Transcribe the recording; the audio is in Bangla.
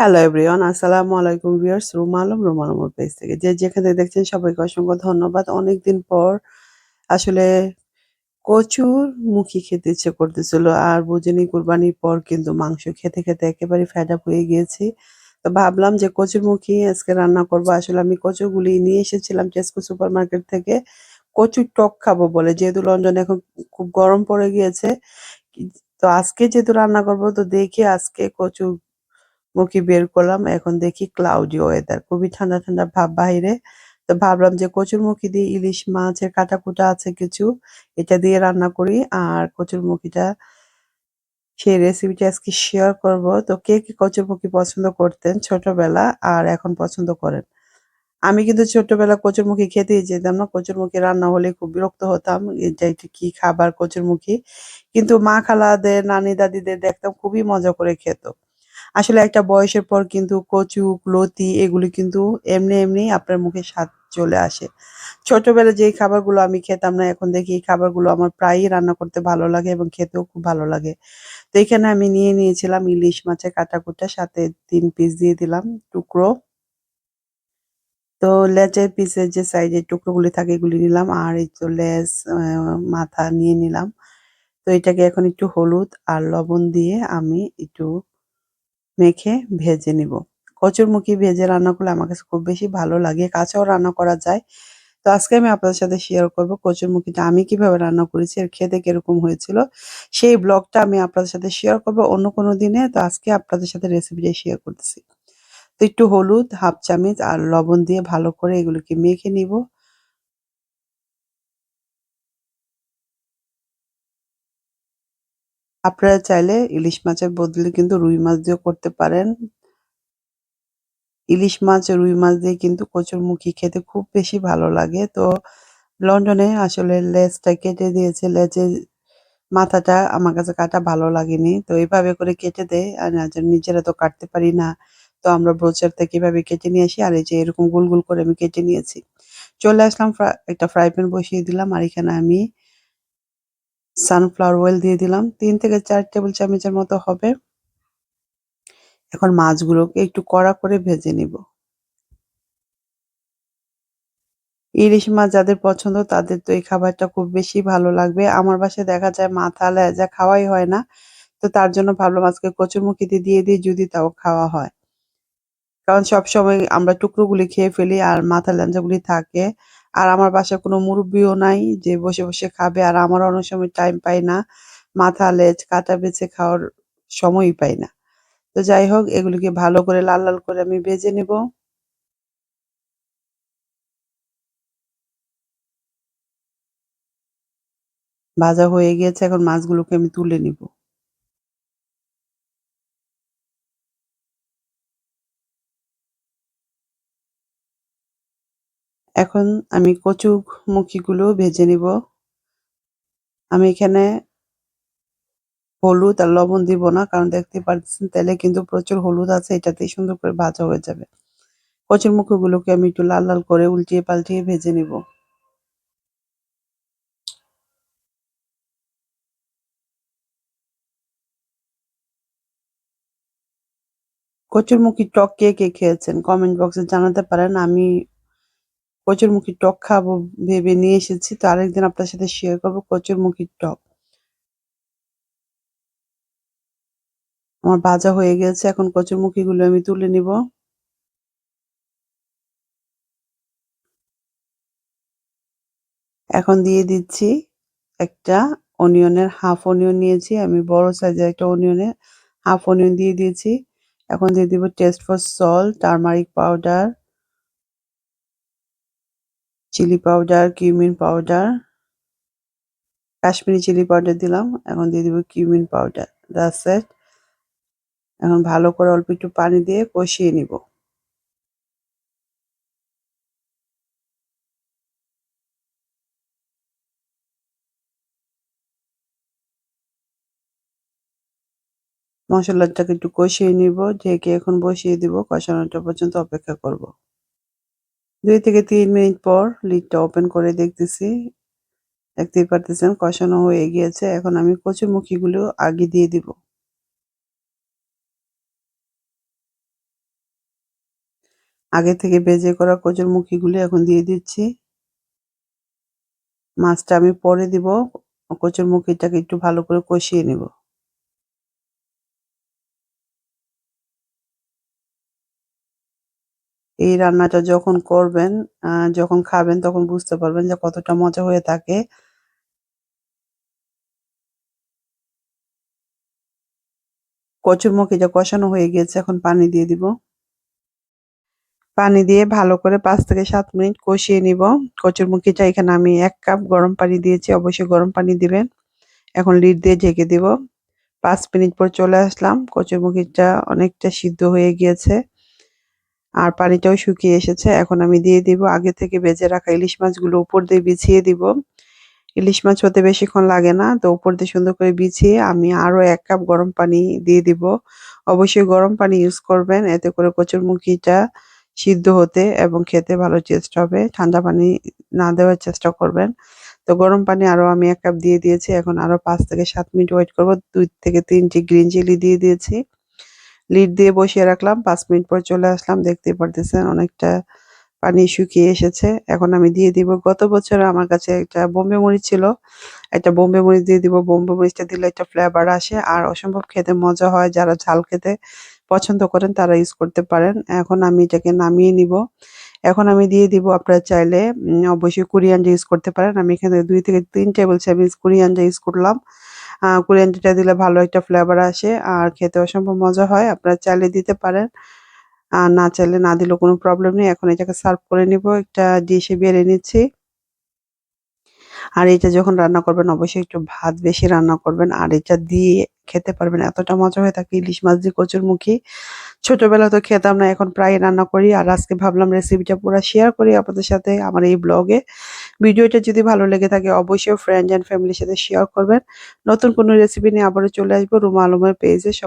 হ্যালো এভরিওয়ান আসসালামু আলাইকুম ভিউয়ার্স রুমা আলম রুমা আলমের পেজ থেকে। যে যেখানে থেকে দেখছেন, সবাইকে অসংখ্য ধন্যবাদ। অনেকদিন পর আসলে কচুর মুখি খেতে ইচ্ছে করতেছিল। আর বুঝিনি কুরবানির পর কিন্তু মাংস খেতে খেতে একেবারে ফ্যাড আপ হয়ে গিয়েছি। তো ভাবলাম যে কচুর মুখি আজকে রান্না করব। আসলে আমি কচুগুলি নিয়ে এসেছিলাম টেস্কো সুপার মার্কেট থেকে। কচুর টক খাব বলে। যেহেতু লন্ডনে এখন খুব গরম পড়ে গিয়েছে, তো আজকে যেহেতু রান্না করব, তো দেখি আজকে কচু মুখি বের করলাম, এখন দেখি ক্লাউডি ওয়েদার খুবই ঠান্ডা ঠান্ডা ভাব বাইরে। তো ভাবলাম যে কচুরমুখী দিয়ে ইলিশ মাছের কাটাকুটা আছে কিছু, এটা দিয়ে রান্না করি। আর কচুরমুখীটা সেই রেসিপিটা আজকে শেয়ার করব। তো কে কে কচুরমুখী পছন্দ করতেন ছোটবেলা আর এখন পছন্দ করেন? আমি কিন্তু ছোটবেলা কচুরমুখী খেতেই যেতাম না কচুরমুখী রান্না হলে খুব বিরক্ত হতাম, এটা কি খাবার কচুরমুখী কিন্তু মা খালাদের নানি দাদিদের দেখতাম খুবই মজা করে খেত। আসলে একটা বয়সের পর কিন্তু কচু, লতি এগুলি কিন্তু এমনি, এমনি আপনার মুখে স্বাদ চলে আসে। ছোটবেলায় যেই খাবারগুলো আমি খেতাম না এখন দেখি এই খাবারগুলো আমার প্রায়ই রান্না করতে ভালো লাগে এবং খেতেও খুব ভালো লাগে। তো এখানে আমি নিয়ে নিয়েছিলাম ইলিশ মাছের কাটাকুটা সাথে তিন পিস দিয়ে দিলাম টুকরো। তো লেজের পিসের যে সাইডের টুকরোগুলি থাকে এগুলি নিলাম আর এই তো লেজ, মাথা নিয়ে নিলাম। তো এটাকে এখন একটু হলুদ আর লবণ দিয়ে আমি একটু মেখে ভেজে নিব। কচুরমুখী ভেজে রান্না করলে আমার কাছে খুব বেশি ভালো লাগে। কাঁচাও রান্না করা যায়। তো আজকে আমি আপনাদের সাথে শেয়ার করব কচুরমুখীটা আমি কীভাবে রান্না করেছি আর খেতে কীরকম হয়েছিল। সেই ব্লগটা আমি আপনাদের সাথে শেয়ার করব অন্য কোনো দিনে। তো আজকে আপনাদের সাথে রেসিপিটা শেয়ার করতেছি। তো একটু হলুদ, হাফ চামচ আর লবণ দিয়ে ভালো করে এগুলোকে মেখে নিব। আপনারা চাইলে ইলিশ মাছের বদলে কিন্তু রুই মাছ দিয়েও করতে পারেন। ইলিশ মাছ, রুই মাছ দিয়ে কিন্তু কচুরমুখী খেতে খুব বেশি ভালো লাগে। তো লন্ডনে আসলে লেজটা কেটে দিয়েছে। লেজের মাথাটা আমার কাছে কাটা ভালো লাগেনি। তো এভাবে করে কেটে দেয়। আর নিজেরা তো কাটতে পারি না। তো আমরা ব্রোচার থেকে এভাবে কেটে নিয়ে আসি। আর এই যে এরকম গোল, গোল করে আমি কেটে নিয়েছি। চলে আসলাম একটা ফ্রাই প্যান বসিয়ে দিলাম। আর এখানে আমি সানফ্লাওয়ার অয়েল দিয়ে দিলাম। তিন থেকে ৪ টেবিল চামচের মতো হবে। এখন মাছগুলোকে একটু কড়া করে ভেজে নিব। ইলিশ মাছ যাদের পছন্দ তাদের তো এই খাবারটা খুব বেশি ভালো লাগবে। আমার বাসায় দেখা যায় মাথা, লেজা খাওয়াই হয় না। তো তার জন্য ভাবলাম আজকে কচুরমুখিতে দিয়ে দিই যদি তাও খাওয়া হয়। কারণ সবসময় আমরা টুকরোগুলি খেয়ে ফেলি আর মাথা ল্যাঞ্জাগুলি থাকে। আর আমার বাসায় কোনো মুরুব্বিও নাই যে বসে, বসে খাবে। আর আমার অনেক সময় টাইম পাই না। মাথা, লেজ কাটা বেছে খাওয়ার সময়ই পাই না। তো যাই হোক এগুলিকে ভালো করে লাল, লাল করে আমি ভেজে নিব। ভাজা হয়ে গিয়েছে এখন মাছগুলোকে আমি তুলে নিব। এখন আমি কচু কচুরমুখীগুলো ভেজে নিব। আমি এখানে হলুদ আর লবণ দিব না। কারণ দেখতে পারতেছেন তেলে কিন্তু প্রচুর হলুদ আছে। এটাতেই সুন্দর করে ভাজা হয়ে যাবে। কচুরমুখীগুলোকে আমি একটু লাল, লাল করে উল্টিয়ে পাল্টিয়ে ভেজে নিব। কচুরমুখীর টক কে, কে খেয়েছেন? কমেন্ট বক্সে জানাতে পারেন। আমি কচুরমুখীর টক খাব ভেবে নিয়ে এসেছি। তো আরেকদিন আপনার সাথে শেয়ার করব কচুরমুখীর টক। আমার ভাজা হয়ে গেছে। এখন কচুরমুখীগুলো আমি তুলে নিব। এখন দিয়ে দিচ্ছি একটা অনিয়নের হাফ অনিয়ন নিয়েছি। আমি বড় সাইজের একটা অনিয়নের হাফ অনিয়ন দিয়ে দিয়েছি। এখন দিয়ে দিব test for salt, turmeric powder chilli powder, cumin powder, Kashmiri chilli powder দিলাম। এখন দিয়ে দিব কিউমিন পাউডার। That's it. এখন ভালো করে অল্প একটু পানি দিয়ে কষিয়ে নিব। মশলাটাকে একটু কষিয়ে নিব। ঢেকে এখন বসিয়ে দিব। কষানোটা পর্যন্ত অপেক্ষা করব। ২ থেকে তিন মিনিট পর লিডটা ওপেন করে দেখতেছি। দেখতেই পারতেছেন কষানো হয়ে গিয়েছে। এখন আমি কচুরমুখীগুলো আগে দিয়ে দিব। আগে থেকে বেজে করা কচুরমুখীগুলি এখন দিয়ে দিচ্ছি মাছটা আমি পরে দিব কচুরমুখীটাকে একটু ভালো করে কষিয়ে নেব এই রান্নাটা যখন করবেন যখন খাবেন তখন বুঝতে পারবেন যে কতটা মজা হয়ে থাকে। কচুরমুখীটা কষানো হয়ে গিয়েছে এখন পানি দিয়ে দিব। পানি দিয়ে ভালো করে পাঁচ থেকে সাত মিনিট কষিয়ে নিব। কচুরমুখিটা এখানে আমি এক কাপ গরম পানি দিয়েছি, অবশ্যই গরম পানি দিবেন। এখন লিড দিয়ে ঢেকে দিব। পাঁচ মিনিট পর চলে আসলাম। কচুরমুখিটা অনেকটা সিদ্ধ হয়ে গিয়েছে। আর পানিটাও শুকিয়ে এসেছে। এখন আমি দিয়ে দিব, আগে থেকে বেজে রাখা ইলিশ মাছগুলো উপর দিয়ে বিছিয়ে দিব। ইলিশ মাছ হতে বেশিক্ষণ লাগে না, তো উপর দিয়ে সুন্দর করে বিছিয়ে আমি আরও এক কাপ গরম পানি দিয়ে দিব। অবশ্যই গরম পানি ইউজ করবেন, এতে করে কচুরমুখিটা সিদ্ধ হতে এবং খেতে ভালো টেস্ট হবে। ঠান্ডা পানি না দেওয়ার চেষ্টা করবেন। তো গরম পানি আরও আমি এক কাপ দিয়ে দিয়েছি, এখন আরও পাঁচ থেকে সাত মিনিট ওয়েট করব। দুই থেকে তিনটি গ্রিন চিলি দিয়ে দিয়েছি। লিড দিয়ে বসিয়ে রাখলাম। পাঁচ মিনিট পর চলে আসলাম। দেখতে পারতেছেন অনেকটা পানি শুকিয়ে এসেছে। এখন আমি দিয়ে দিব। গত বছর আমার কাছে একটা বোম্বে মরিচ ছিল। একটা বোম্বে মরিচ দিয়ে দিব। বোম্বে মরিচটা দিলে একটা ফ্লেভার আসে। আর অসম্ভব খেতে মজা হয়। যারা ঝাল খেতে পছন্দ করেন, তারা ইউজ করতে পারেন। এখন আমি এটাকে নামিয়ে নিব। এখন আমি দিয়ে দিব। আপনারা চাইলে অবশ্যই কোরিয়ানটা ইউজ করতে পারেন। আমি এখানে দুই থেকে তিন টেবিল চামচ কোরিয়ানটা ইউজ করলাম। কোরিয়ানটা দিলে ভালো একটা ফ্লেভার আসে। আর খেতে অসম্ভব মজা হয়, আপনারা চাইলে দিতে পারেন। আর না চাইলে না দিলেও কোনো প্রবলেম নেই। এখন এটাকে সার্ভ করে নিব। একটা ডিশে বেড়ে নিচ্ছি। আর এটা যখন রান্না করবেন, অবশ্যই একটু ভাত বেশি রান্না করবেন। আর এটা দিয়ে খেতে পারবেন। এতটা মজা হয়ে থাকে ইলিশ মাছ দিয়ে কচুরমুখী। ছোটবেলা তো খেতাম না, এখন প্রায় রান্না করি। আর আজকে ভাবলাম রেসিপিটা পুরো শেয়ার করি আপনাদের সাথে, আমার এই ব্লগে ভিডিওটা যদি ভালো লেগে থাকে, অবশ্যই ফ্রেন্ডস অ্যান্ড ফ্যামিলির সাথে শেয়ার করবেন। নতুন কোনো রেসিপি নিয়ে আবারও চলে আসব, রুমা আলমের পেজে সব